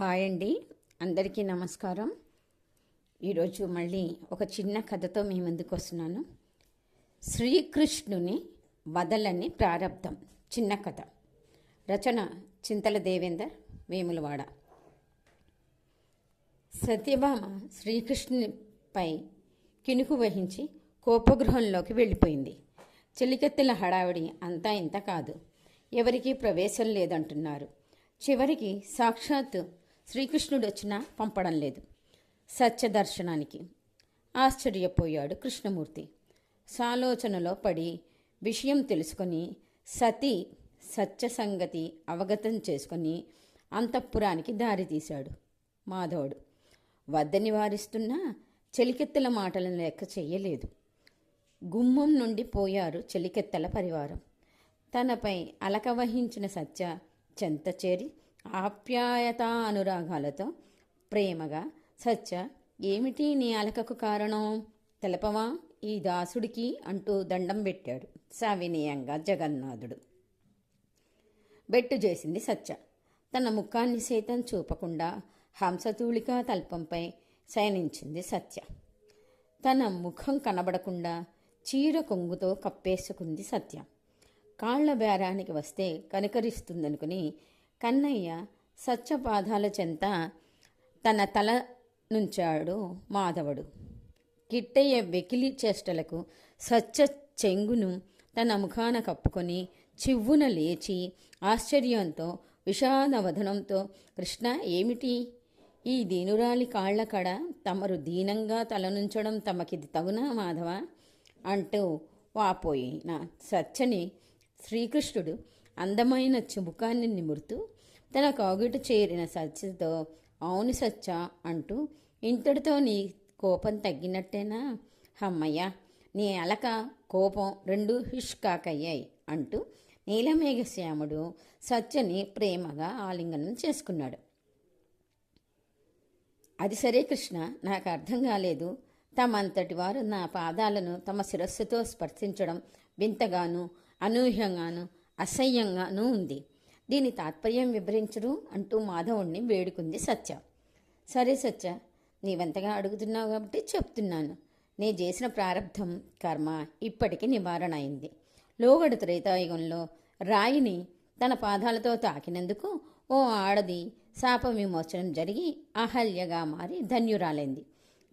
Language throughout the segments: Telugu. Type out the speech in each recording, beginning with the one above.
హాయ్ అండి. అందరికీ నమస్కారం. ఈరోజు మళ్ళీ ఒక చిన్న కథతో మీ ముందుకు వస్తున్నాను. శ్రీకృష్ణుని వదలని ప్రారంధం చిన్న కథ. రచన చింతల దేవేందర్ వేములవాడ. సత్యభామ శ్రీకృష్ణునిపై కినుకు వహించి కోపగృహంలోకి వెళ్ళిపోయింది. చెలికెత్తుల హడావిడి అంతా ఇంత కాదు. ఎవరికీ ప్రవేశం లేదంటున్నారు. చివరికి సాక్షాత్తు శ్రీకృష్ణుడు వచ్చినా పంపడం లేదు. సత్య దర్శనానికి ఆశ్చర్యపోయాడు కృష్ణమూర్తి. సాలోచనలో పడి విషయం తెలుసుకొని సతీ సత్య సంగతి అవగతం చేసుకొని అంతఃపురానికి దారి తీశాడు మాధవుడు. వద్దని వారిస్తున్నా చెలికెత్తల మాటలను లెక్క చెయ్యలేదు గుమ్మం నుండి పోయారు చెలికెత్తల పరివారం. తనపై అలక వహించిన సత్య చెంత చేరి ఆప్యాయత అనురాగాలతో ప్రేమగా సత్య ఏమిటి నీ అలకకు కారణం? తెలపవా? ఈ దాసుడికి అంటూ దండం పెట్టాడు సవినీయంగా జగన్నాథుడు. బెట్టు చేసింది సత్య తన ముఖాన్ని సైతం చూపకుండా హంసతూళికా తల్పంపై శయనించింది సత్య తన ముఖం కనబడకుండా చీర కొంగుతో కప్పేసుకుంది సత్య. కాళ్ళ బేరానికి వస్తే కనికరిస్తుందనుకుని కన్నయ్య సత్యపాదాల చెంత తన తల నుంచాడు మాధవుడు. కిట్టయ్య వెకిలి చేష్టలకు సత్య చెంగును తన ముఖాన కప్పుకొని చివ్వున లేచి ఆశ్చర్యంతో విషాదవధనంతో కృష్ణ ఏమిటి? ఈ దీనురాలి కాళ్ళ కడ తమరు దీనంగా తలనుంచడం తమకిది తగునా మాధవ అంటూ వాపోయిన సత్యని శ్రీకృష్ణుడు అందమైన చుముకాన్ని నిమురుతూ తన కాగిటు చేరిన సత్యతో అవును సత్య అంటూ ఇంతటితో నీ కోపం తగ్గినట్టేనా? హమ్మయ్య నీ అలక కోపం రెండు హిష్కాకయ్యాయి అంటూ నీలమేఘశ్యాముడు సత్యని ప్రేమగా ఆలింగనం చేసుకున్నాడు. అది సరే కృష్ణ నాకు అర్థం కాలేదు. తమంతటి వారు నా పాదాలను తమ శిరస్సుతో స్పర్శించడం వింతగాను అనూహ్యంగాను అసహ్యంగానూ ఉంది. దీని తాత్పర్యం వివరించరు అంటూ మాధవుణ్ణి వేడుకుంది సత్య. సరే సత్య నీవంతగా అడుగుతున్నావు కాబట్టి చెప్తున్నాను. నే చేసిన ప్రారంధం కర్మ ఇప్పటికీ నివారణ అయింది. లోగడు త్రేతాయుగంలో రాయిని తన పాదాలతో తాకినందుకు ఓ ఆడది శాప విమోచనం జరిగి అహల్యగా మారి ధన్యురాలైంది.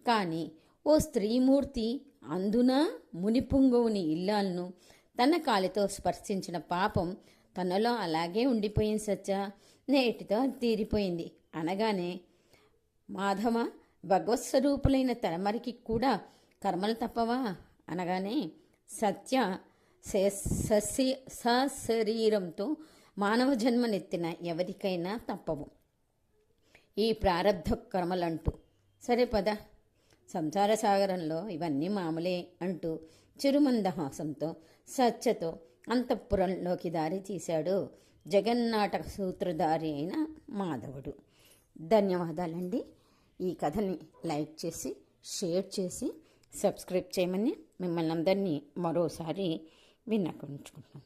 కానీ ఓ స్త్రీమూర్తి అందున మునిపుంగవుని ఇల్లాలను తన కాలితో స్పర్శించిన పాపం తనలో అలాగే ఉండిపోయింది సత్య నేటితో తీరిపోయింది. అనగానే మాధవ భగవత్స్వరూపులైన తలమరికి కూడా కర్మలు తప్పవా? అనగానే సత్య సస్య సశరీరంతో మానవ జన్మనెత్తిన ఎవరికైనా తప్పవు. ఈ ప్రారంధ కర్మలంటూ. సరే పద. సంసార సాగరంలో ఇవన్నీ మామూలే అంటూ చిరుమందహాసంతో సత్యతో అంతఃపురంలోకి దారి తీశాడు జగన్నాటక సూత్రధారి అయిన మాధవుడు. ధన్యవాదాలండి. ఈ కథని లైక్ చేసి షేర్ చేసి సబ్స్క్రైబ్ చేయమని మిమ్మల్ని అందరినీ మరోసారి విన్నకుంచుకుంటున్నాం